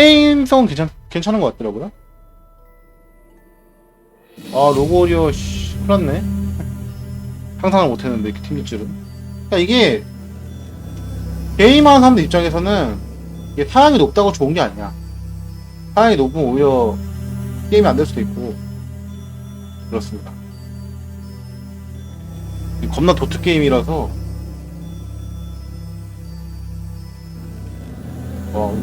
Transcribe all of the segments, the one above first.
게임성은 괜찮, 괜찮은 것 같더라고요. 아, 로고리오, 씨, 났네. 상상을 못 했는데, 이렇게 튕길 줄은. 그니까 이게, 게임하는 사람들 입장에서는, 이게 사양이 높다고 좋은 게 아니야. 사양이 높으면 오히려 게임이 안 될 수도 있고, 그렇습니다. 겁나 도트 게임이라서,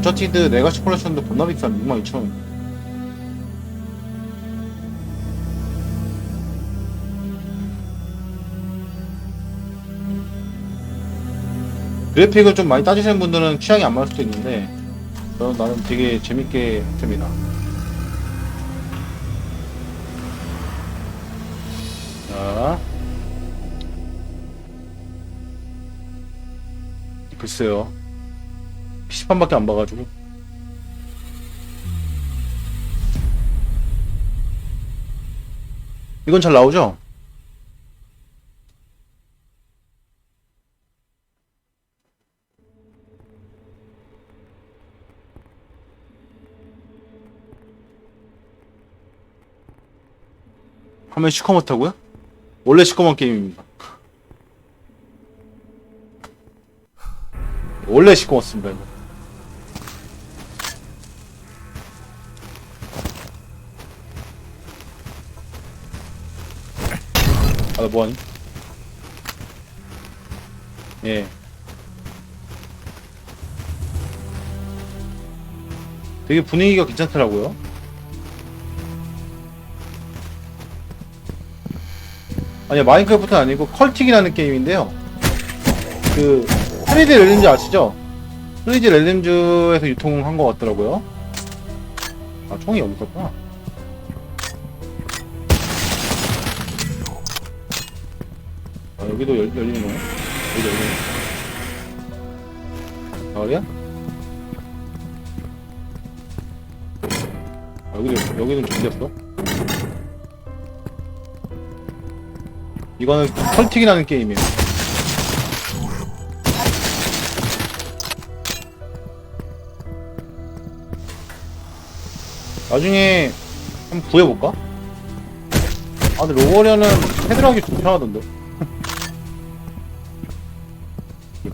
와, 운차티드 네가시 콜렉션도 겁나 비싼 62,000원. 그래픽을 좀 많이 따지시는 분들은 취향이 안 맞을 수도 있는데, 저는 나름 되게 재밌게 했습니다. 자. 글쎄요. PC판밖에 안 봐가지고. 이건 잘 나오죠? 화면 시커멓다고요? 원래 시커먼 게임입니다. 원래 시커멓습니다. 아, 나 뭐하니? 예. 되게 분위기가 괜찮더라고요. 아니, 마인크래프트는 아니고 컬틱이라는 게임인데요. 그, 3D 렐림즈 아시죠? 3D 렐림즈에서 유통한 것 같더라고요. 아, 총이 여기 있었구나. 여기도 열, 열리는 거네? 여기도 열리네. 가을이야? 아, 여기도, 여기는 준비했어? 이거는 컬틱이라는 게임이에요. 나중에 한번 구해볼까? 아 근데 로거리아는 헤드락이 좀 편하던데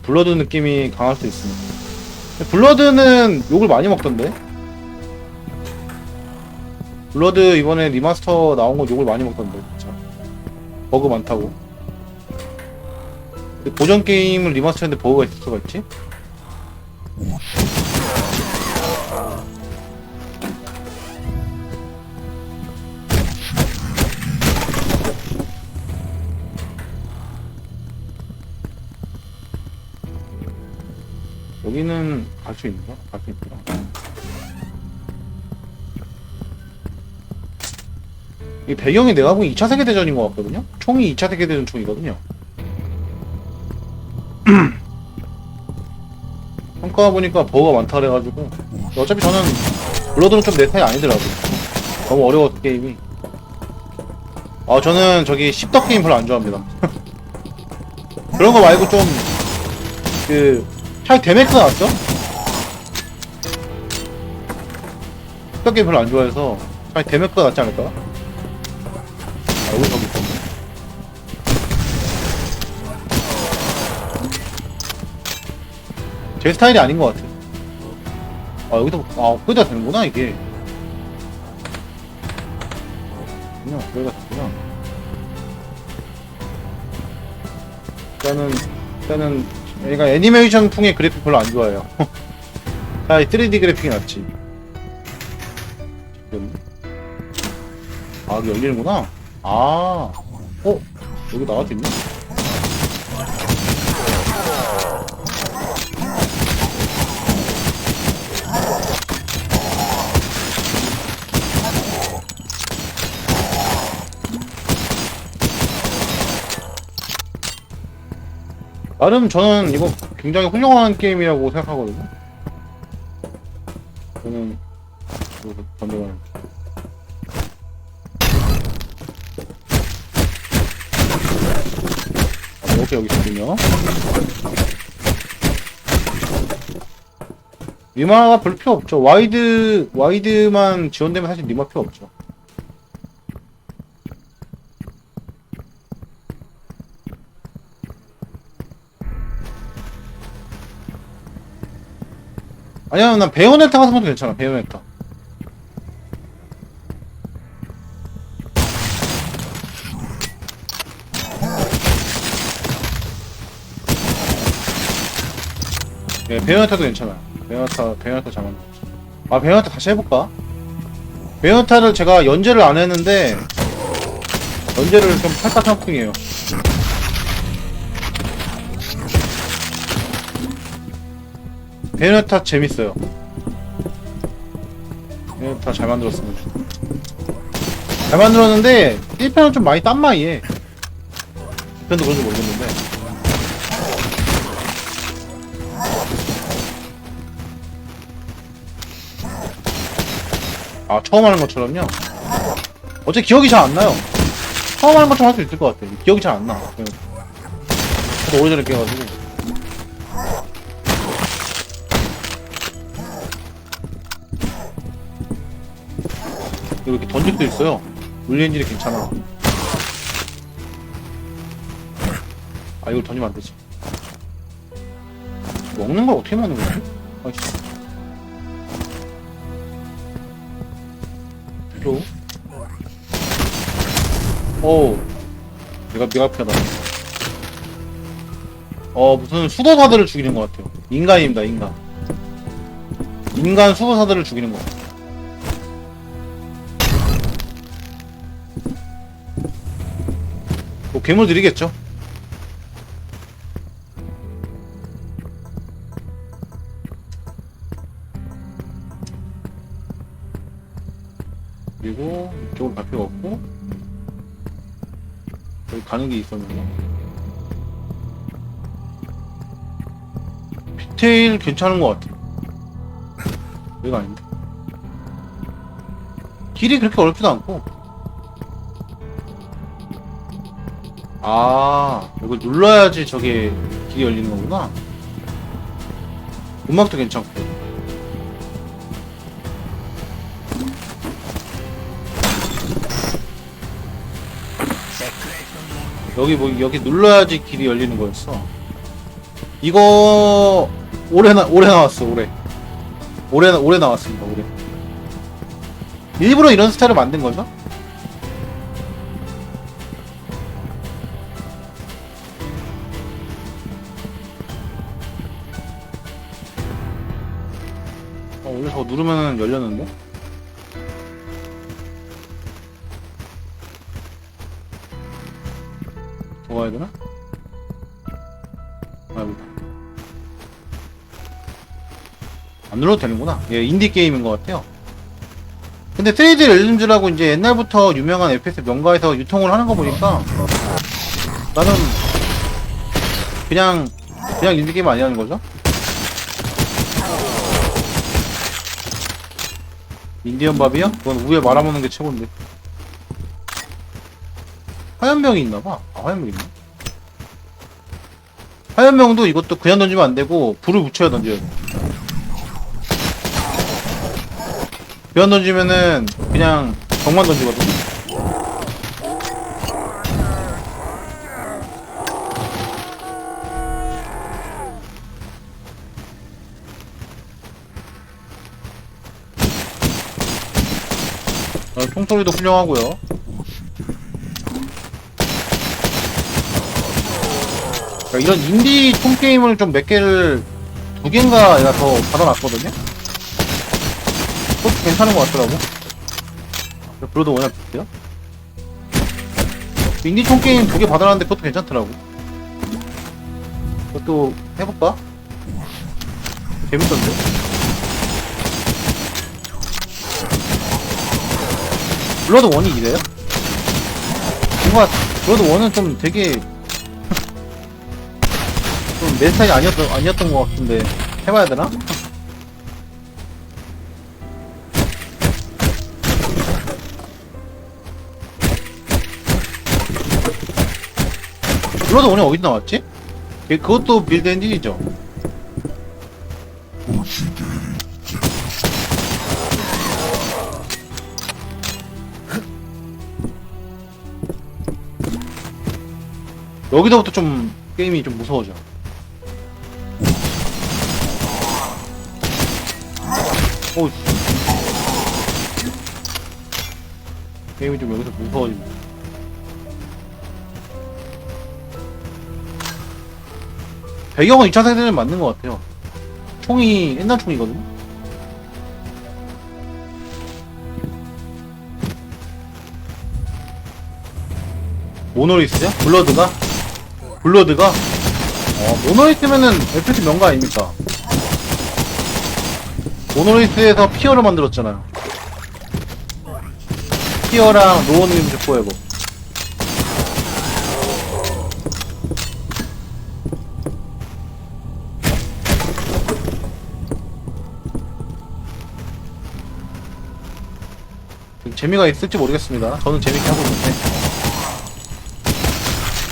블러드 느낌이 강할 수 있습니다. 블러드는 욕을 많이 먹던데? 블러드 이번에 리마스터 나온 거 욕을 많이 먹던데 진짜. 버그 많다고. 고전 게임을 리마스터했는데 버그가 있을 수가 있지? 수 있는가? 갈수 있구나. 이 배경이 내가 보기 2차 세계대전인 것 같거든요? 총이 2차 세계대전 총이거든요. 평가해보니까 버거가 많다 그래가지고 어차피 저는 블러드는 좀내 스타일 아니더라고요. 너무 어려워서 게임이. 아 저는 저기 십덕 게임 별로 안 좋아합니다. 그런 거 말고 좀 그 차라리 데맥스 나왔죠? 십덕 게임 별로 안 좋아해서 차라리 데맥스가 낫지 않을까? 아 여기 저기 있었네. 제 스타일이 아닌 것 같아. 아, 여기서, 아, 업그레이드가 되는구나, 이게. 그냥 업그레이드가 됐구나. 일단은, 일단은, 얘가 애니메이션 풍의 그래픽 별로 안 좋아해요. 차라리 3D 그래픽이 낫지. 아, 여기 열리는구나. 아, 어? 여기 나갈 수 있나? 나름 저는 이거 굉장히 훌륭한 게임이라고 생각하거든요. 저는 던져가는. 아, 이렇게 여기 있거든요. 리마가 별로 필요 없죠. 와이드, 와이드만 지원되면 사실 리마 필요 없죠. 아니야, 난 베요네타 같은 것도 괜찮아, 베요네타. 예, 베요네타도 괜찮아요. 베요네타 잘 만들었어. 아, 베요네타 다시 해볼까? 베요네타를 제가 연재를 안 했는데, 연재를 좀 생각 중이에요. 베요네타 재밌어요. 베요네타 잘 만들었습니다. 잘 만들었는데, 1편은 좀 많이 딴 마이에. 2편도 그런지 모르겠는데. 아 처음 하는 것처럼요? 어째 기억이 잘 안 나요. 처음 하는 것처럼 할 수 있을 것 같아 기억이 잘 안 나. 저도 오래전에 깨가지고. 이렇게 던질 수 있어요. 물리 엔진이 괜찮아. 아 이걸 던지면 안 되지. 먹는 걸 어떻게 먹는 거지? 아진 짜 또. 오. 내가 피하다. 어 무슨 수도사들을 죽이는 것 같아요. 인간입니다 인간. 인간 수도사들을 죽이는 것 같아요. 뭐 괴물들이겠죠. 가는 게 있었는데 디테일 괜찮은 것 같아 여기가 아닌데? 길이 그렇게 어렵지도 않고. 아 이걸 눌러야지 저게 길이 열리는 거구나. 음악도 괜찮고 여기 뭐 여기 눌러야지 길이 열리는 거였어. 이거 올해 나 올해 나왔어 올해. 올해 올해 나왔습니다 올해. 일부러 이런 스타일을 만든 거죠? 어, 원래 저거 누르면 열렸는데? 더 가야 되나? 아이고. 안 눌러도 되는구나. 예, 인디 게임인 것 같아요. 근데 3D 렐림즈라고 이제 옛날부터 유명한 FPS 명가에서 유통을 하는 거 보니까 나는 그냥 그냥 인디 게임 아니라는 거죠? 인디언 밥이요? 그건 우에 말아먹는 게 최고인데. 화염병이 있나봐. 아, 화염병 있네. 화염병도 이것도 그냥 던지면 안 되고, 불을 붙여야 던져야 돼. 그냥 던지면은, 그냥, 정만 던지거든. 어, 총소리도 훌륭하고요. 그러니까 이런 인디 총 게임을 좀 몇 개를 두 개인가 내가 더 받아놨거든요. 그것도 괜찮은 것 같더라고. 브로드 워낙 비슷해요. 인디 총 게임 두 개 받아놨는데 그것도 괜찮더라고. 그것도 해볼까? 재밌던데. 블러드 원이 이래요? 뭔가 블러드 원은 좀 되게 좀 메스타이 아니었던, 아니었던 것 같은데 해봐야 되나? 블러드 오늘 어디 나왔지? 걔- 그것도 빌드 엔진이죠? 여기서부터 좀 게임이 좀 무서워져. 오, 게임이 좀 여기서 무서워집니다. 배경은 2차 세대는 맞는 것 같아요. 총이 옛날 총이거든요. 모노리스요? 블러드가? 블러드가? 어, 모노리스면은 FPS 명가 아닙니까? 모노리스에서 피어를 만들었잖아요. 피어랑 노원님 족보에고 재미가 있을지 모르겠습니다. 저는 재밌게 하고 있는데.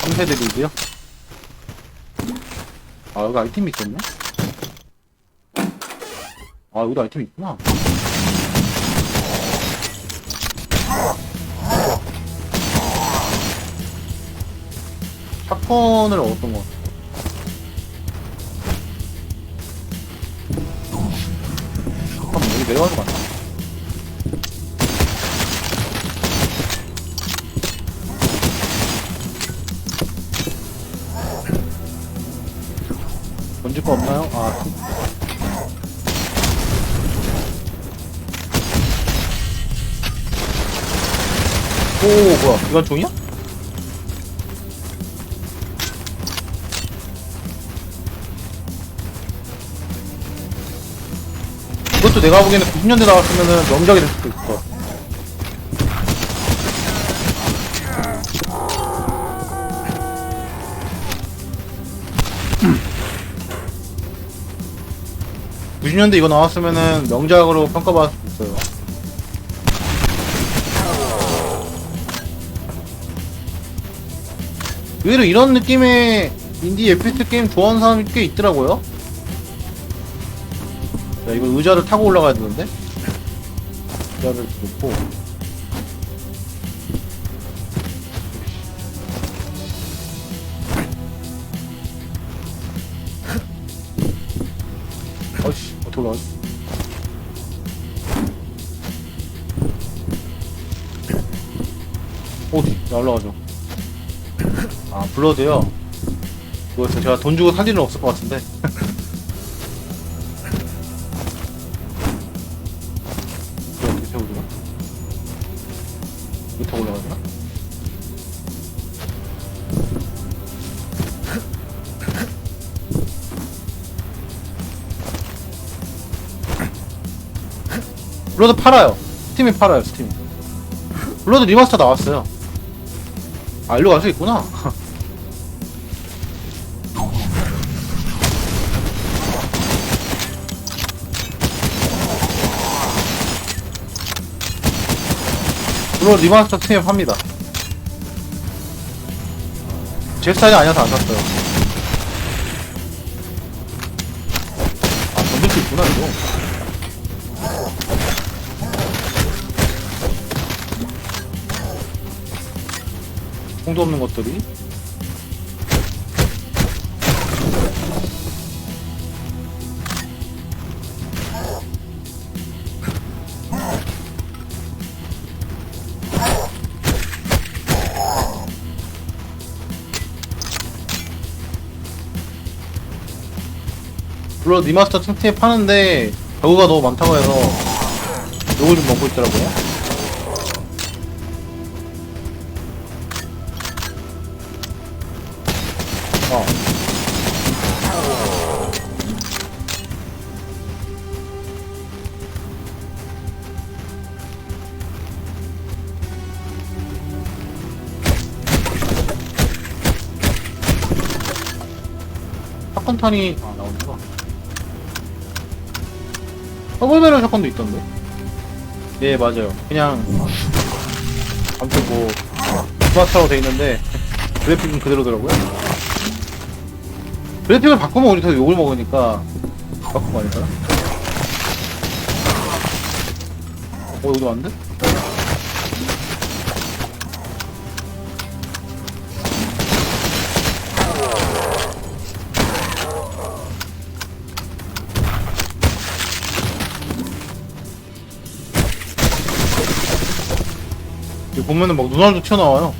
3세대 빌드요? 아, 여기 아이템이 있었네? 아, 여기도 아이템이 있구나. 샷건을 얻었던 것 같아. 샷건 여기 내려가는 거 맞나? 뭐야, 이건 종이야? 이것도 내가 보기에는 90년대 나왔으면은 명작이 될 수도 있어. 구0년대 이거 나왔으면은 명작으로 평가받을 수 있어요. 의외로 이런 느낌의 인디 FPS 게임 좋아하는 사람이 꽤 있더라고요. 자, 이거 의자를 타고 올라가야 되는데? 의자를 놓고. 어이씨, 어떻게 올라가지? 어디? 나 올라가죠. 아, 블러드요? 그거에서 제가 돈 주고 살 일은 없을 것 같은데. 블러드 팔아요. 스팀에 팔아요, 스팀. 블러드 리마스터 나왔어요. 아, 일로 갈 수 있구나. 물론 리마스터 스팀에 팝니다. 제 스타일이 아니어서 안 샀어요. 아, 수 있구나, 이거. 총도 없는 것들이. 물론 리마스터 틈틈이 파는데 버그가 너무 많다고 해서 욕을 좀 먹고 있더라고요. 어. 사건탄이 아 더블배럴 사건도 있던데. 예 맞아요. 그냥 아무튼 뭐 스마트라고 돼 있는데 그래픽은 그대로더라고요. 그래픽을 바꾸면 우리 더 욕을 먹으니까 거 아닐까요? 어 여기도 왔는데? 보면은 막 눈알도 튀어나와요.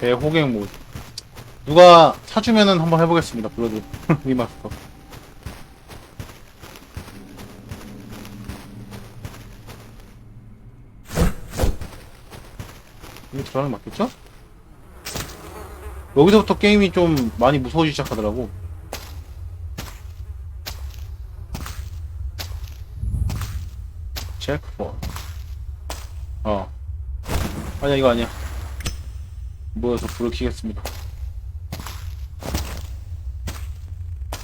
대호갱 모드. 누가 사주면은 한번 해보겠습니다. 블러드 리마스터. 이게 들어가는 게 맞겠죠? 여기서부터 게임이 좀 많이 무서워지기 시작하더라고. 체크 포. 어. 아니야, 이거 아니야. 모여서 불을 켜겠습니다.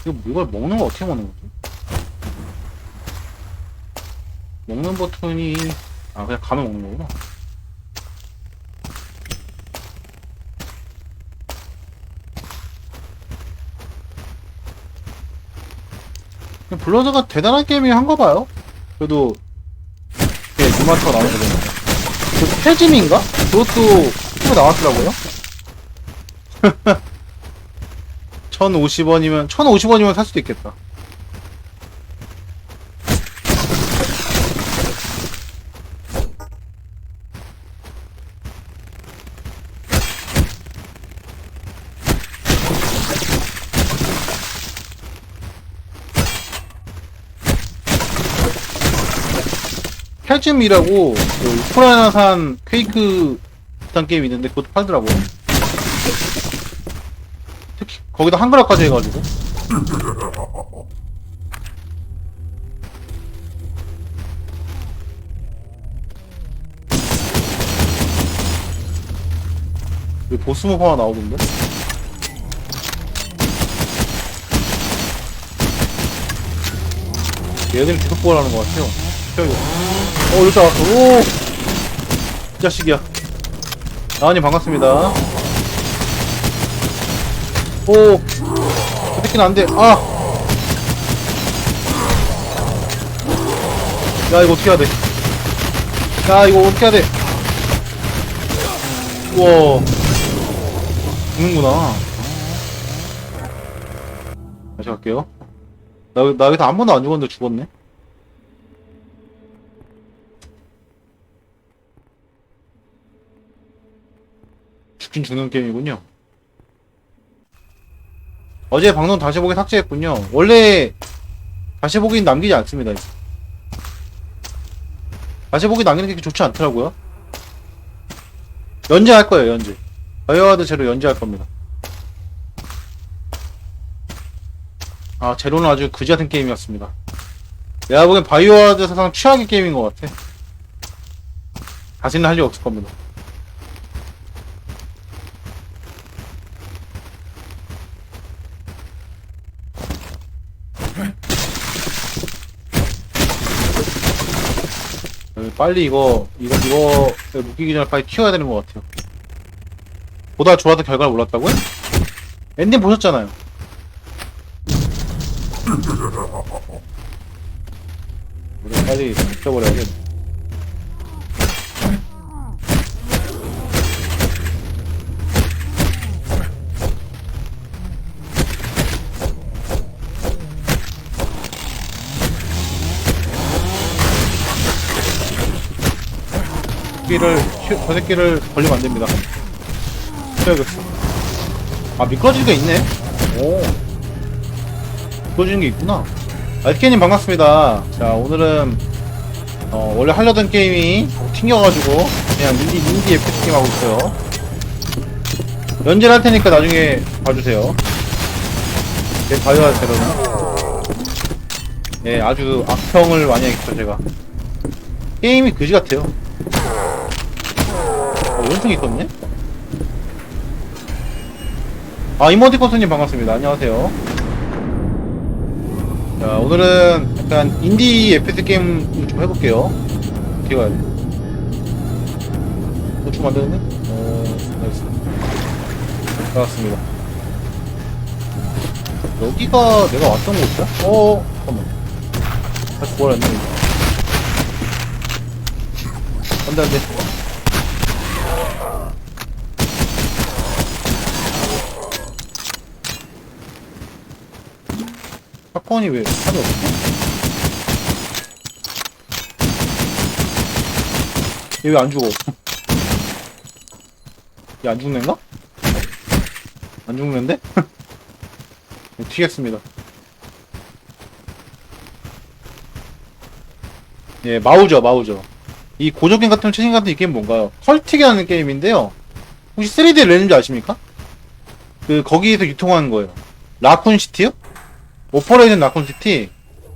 이거 뭐, 이걸 먹는 거 어떻게 먹는 거지? 먹는 버튼이 아 그냥 가면 먹는 거구나. 블러드가 대단한 게임이 한거 봐요. 그래도 이게 뉴마트가 나오게 되는데. 그 패짐인가? 그것도 이거 나왔더라고요. 1,050원이면 1,050원이면 살 수도 있겠다. 칼즘이라고 그 우크라이나산 퀘이크 비슷한 게임이 있는데 그것도 팔더라고요. 거기다 한글화까지 해가지고 여기 보스몹 하나 나오던데? 얘들이 계속 보라는 것 같아요. 저기. 어, 여기 왔어. 오! 이 자식이야. 나은님 반갑습니다. 오! 저 새끼는 안 돼. 아! 야, 이거 어떻게 해야 돼? 야, 이거 어떻게 해야 돼? 우와. 죽는구나. 다시 갈게요. 나, 나 여기서 한 번도 안 죽었는데 죽었네. 죽긴 죽는 게임이군요. 어제 방송 다시 보기 삭제했군요. 원래 다시 보기는 남기지 않습니다. 다시 보기 남기는 게 좋지 않더라고요. 연재할 거예요, 연재. 바이오하드 제로 연재할 겁니다. 아, 제로는 아주 그지 같은 게임이었습니다. 내가 보기엔 바이오하드 사상 최악의 게임인 것 같아. 다시는 할 일 없을 겁니다. 빨리 이거 이거 이거 묶이기 전에 빨리 튀어야 되는 것 같아요. 보다 좋았던 결과를 몰랐다고요? 엔딩 보셨잖아요. 우리 빨리 묶여버려야겠네. 새끼를 휘- 저 새끼를 걸리면 안 됩니다. 해야겠어. 아 미끄러지는 게 있네. 오. 미끄러지는 게 있구나. 아이스케님 반갑습니다. 자 오늘은 어, 원래 하려던 게임이 튕겨가지고 그냥 인디 인디 FPS 게임 하고 있어요. 연재를 할 테니까 나중에 봐주세요. 제 바이오할 때로는. 예, 아주 악평을 많이 했죠 제가. 게임이 그지 같아요. 어, 연승이 있었네? 아, 이모티콘스님 반갑습니다. 안녕하세요. 자, 오늘은 약간 인디 FPS 게임 좀 해볼게요. 어떻게 가야 돼? 도축 만드는데? 어, 알겠습니다. 반갑습니다. 여기가 내가 왔던 곳이야? 어, 잠깐만. 다시 뭐라 했나, 이거. 안 돼, 안 돼. 사건이 왜 하도 없지? 얘 왜 안 죽어? 얘 안 죽는가? 안 죽는데? 네, 튀겠습니다. 예, 마우저, 마우저. 이 고조게임 같은 최신 같은 이 게임 뭔가요? 컬틱이라는 게임인데요. 혹시 3D 랜인지 아십니까? 그, 거기에서 유통하는 거예요. 라쿤 시티요? 오퍼레이션 라쿤시티?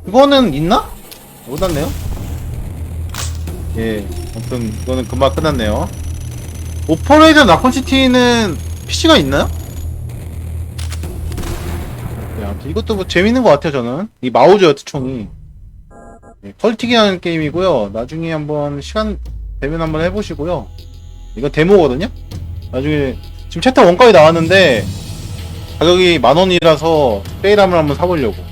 그거는 있나? 못 왔네요? 예, 아무튼, 이거는 금방 끝났네요. 오퍼레이션 라쿤시티는 PC가 있나요? 네, 아무튼 이것도 뭐 재밌는 것 같아요, 저는. 이 마우저 특총이. 네, 컬틱이라는 게임이고요. 나중에 한번 시간 되면 한번 해보시고요. 이거 데모거든요? 나중에, 지금 챕터 1까지 나왔는데, 가격이 만 원이라서 세일함을 한번 사보려고.